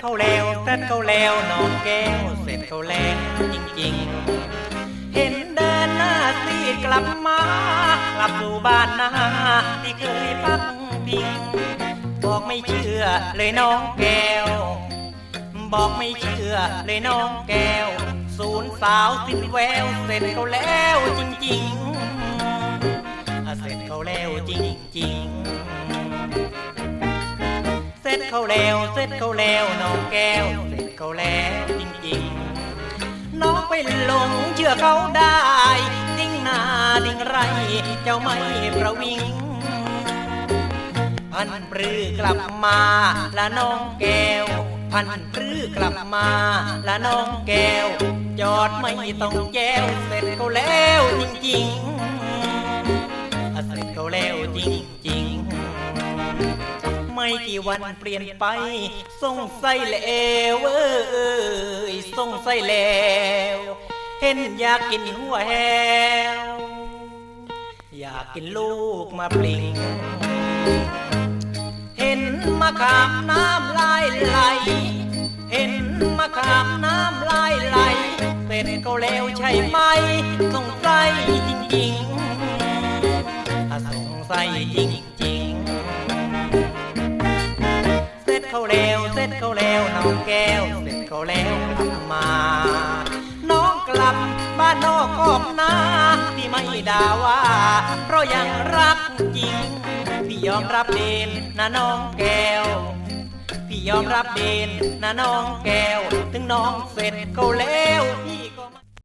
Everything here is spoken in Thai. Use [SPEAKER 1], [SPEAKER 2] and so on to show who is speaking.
[SPEAKER 1] เขาแล้วเต้น้องแก้วเสร็จเขาแล้วจริงๆ เห็นเดินหน้าซีกลับมากลับสู่บ้านนาที่เคยพักพิงบอกไม่เชื่อเลยน้องแก้ว บอกไม่เชื่อเลยน้องแก้ว ศูนย์สาวสิ้นแววเสร็จเขาแล้วจริงๆ ร็จเขาแล้วเสร็จเขาแล้วน้องแก้วเสร็จเขาแล้วจริงๆ น้องไปหลงเชื่อเขาได้ดิ้งหนาดิ้งไร เจ้าไม่ประวิงพันปรือกลับมาละน้องแก้ว พันปรือกลับมาละน้องแก้ว จอดไม่ต้องแจ้วเสร็จเขาแล้วจริงๆ ไม่กี่วันเปลี่ยนไปสงใส่แล้วเอ้ยสงใส่แล้ว เห็นอยากกินหัวแหวอยากกินลูกมาปลิง เห็นมะขามน้ำลายไหล เห็นมะขามน้ำลายไหลเสร็จก็แล้วใช่ไหมสงสัยจริงๆสงสัยจริง เขาแล้วเสร็จเขาแล้วน้องแก้วเสร็จเขาแล้วกลับมา น้องกลับบ้านนอกกอบนาที่ไม่ด่าว่าเพราะยังรักจริงพี่ยอมรับเดนนะน้องแก้วพี่ยอมรับเดนนะน้องแก้ว ถึงน้องเสร็จเขาแล้วจ